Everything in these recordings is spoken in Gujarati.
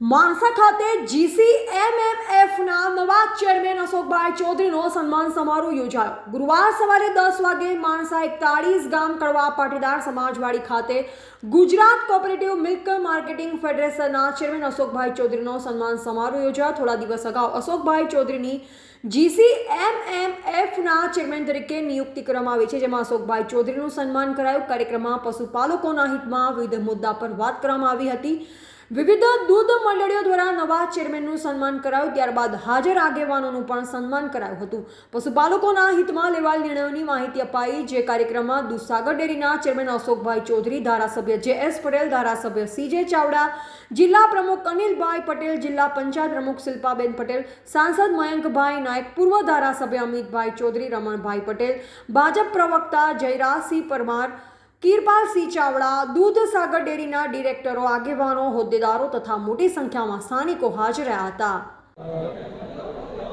માણસા ખાતે જીસીએમએમએફના નવા ચેરમેન અશોકભાઈ ચૌધરીનો સન્માન સમારોહ યોજાયો. ગુરુવાર સવારે દસ વાગે માણસા એકતાળીસ ગામ કડવા પાટીદાર સમાજવાડી ખાતે ગુજરાત કોઓપરેટિવ મિલ્ક માર્કેટિંગ ફેડરેશનના ચેરમેન અશોકભાઈ ચૌધરીનો સન્માન સમારોહ યોજાયો. થોડા દિવસ અગાઉ અશોકભાઈ ચૌધરીની જીસીએમએમએફના ચેરમેન તરીકે નિયુક્તિ કરવામાં આવી છે, જેમાં અશોકભાઈ ચૌધરીનું સન્માન કરાયું. કાર્યક્રમમાં પશુપાલકોના હિતમાં વિવિધ મુદ્દા પર વાત કરવામાં આવી હતી. વિવિધ દૂધ મંડળીઓ દ્વારા નવા ચેરમેનનું સન્માન કરાયું, ત્યારબાદ હાજર આગેવાનોનું પણ સન્માન કરાયું હતું. પશુપાલકોના હિતમાં લેવાયેલ નિર્ણયોની માહિતી અપાઈ, જે કાર્યક્રમમાં દૂધસાગર ડેરીના ચેરમેન અશોકભાઈ ચૌધરી, ધારાસભ્ય જે એસ પટેલ, ધારાસભ્ય સીજે ચાવડા, જિલ્લા પ્રમુખ અનિલભાઈ પટેલ, જિલ્લા પંચાયત પ્રમુખ શિલ્પાબેન પટેલ, સાંસદ મયંકભાઈ નાયક, પૂર્વ ધારાસભ્ય અમિતભાઈ ચૌધરી, રમણભાઈ પટેલ, ભાજપ પ્રવક્તા જયરાજસિંહ પરમાર કીરપાલસિંહ ચાવડા દૂધસાગર ડેરીના ડિરેક્ટરો આગેવાનો હોદ્દેદારો તથા મોટી સંખ્યામાં સ્થાનિકો હાજર રહ્યા હતા.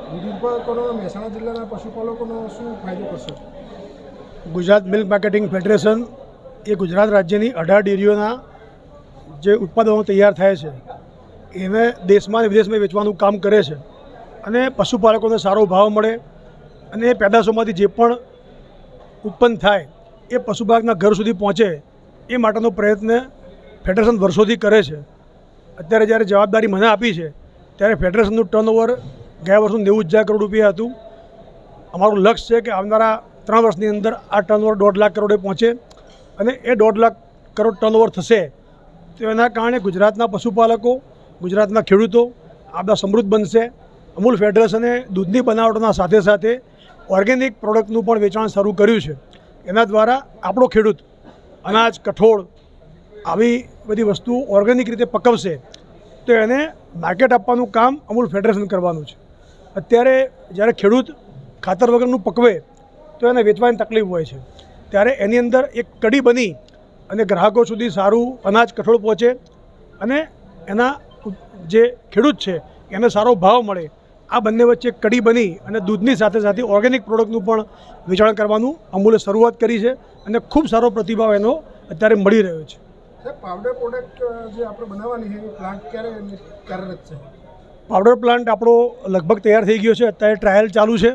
દૂધ મહેસાણા જિલ્લાના પશુપાલકોનો શું ફાયદો કરશે? ગુજરાત મિલ્ક માર્કેટિંગ ફેડરેશન એ ગુજરાત રાજ્યની અઢાર ડેરીઓના જે ઉત્પાદનો તૈયાર થાય છે એને દેશમાં અને વિદેશમાં વેચવાનું કામ કરે છે અને પશુપાલકોને સારો ભાવ મળે અને એ પેદાશોમાંથી જે પણ ઉત્પન્ન થાય એ પશુપાલકના ઘર સુધી પહોંચે એ માટેનો પ્રયત્ન ફેડરેશન વર્ષોથી કરે છે. અત્યારે જ્યારે જવાબદારી મને આપી છે, ત્યારે ફેડરેશનનું ટર્નઓવર ગયા વર્ષનું નેવું હજાર કરોડ રૂપિયા હતું. અમારું લક્ષ્ય છે કે આવનારા ત્રણ વર્ષની અંદર આ ટર્નઓવર દોઢ લાખ કરોડે પહોંચે અને એ દોઢ લાખ કરોડ ટર્નઓવર થશે. તો એના કારણે ગુજરાતના પશુપાલકો, ગુજરાતના ખેડૂતો આ બધા સમૃદ્ધ બનશે. અમૂલ ફેડરેશને દૂધની બનાવટોના સાથે સાથે ઓર્ગેનિક પ્રોડક્ટનું પણ વેચાણ શરૂ કર્યું છે. એના દ્વારા આપણો ખેડૂત અનાજ, કઠોળ આવી બધી વસ્તુઓ ઓર્ગેનિક રીતે પકવશે, તો એને માર્કેટ આપવાનું કામ અમૂલ ફેડરેશન કરવાનું છે. અત્યારે જ્યારે ખેડૂત ખાતર વગરનું પકવે, તો એને વેચવાની તકલીફ હોય છે. ત્યારે એની અંદર એક કડી બની અને ગ્રાહકો સુધી સારું અનાજ, કઠોળ પહોંચે અને એના જે ખેડૂત છે, એને સારો ભાવ મળે આ બંને વચ્ચે કડી બની અને દૂધની સાથે સાથે ઓર્ગેનિક પ્રોડક્ટનું પણ વેચાણ કરવાનું અમૂલે શરૂઆત કરી છે અને ખૂબ સારો પ્રતિભાવ એનો અત્યારે મળી રહ્યો છે. પાવડર પ્રોડક્ટ જે આપણે બનાવવાની છે એ પ્લાન્ટ ક્યારે કાર્યરત છે? પાવડર પ્લાન્ટ આપણો લગભગ તૈયાર થઈ ગયો છે. અત્યારે ટ્રાયલ ચાલુ છે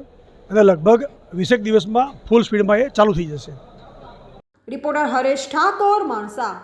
અને લગભગ વીસેક દિવસમાં ફૂલ સ્પીડમાં એ ચાલુ થઈ જશે. રિપોર્ટર હરેશ ઠાકોર માણસા.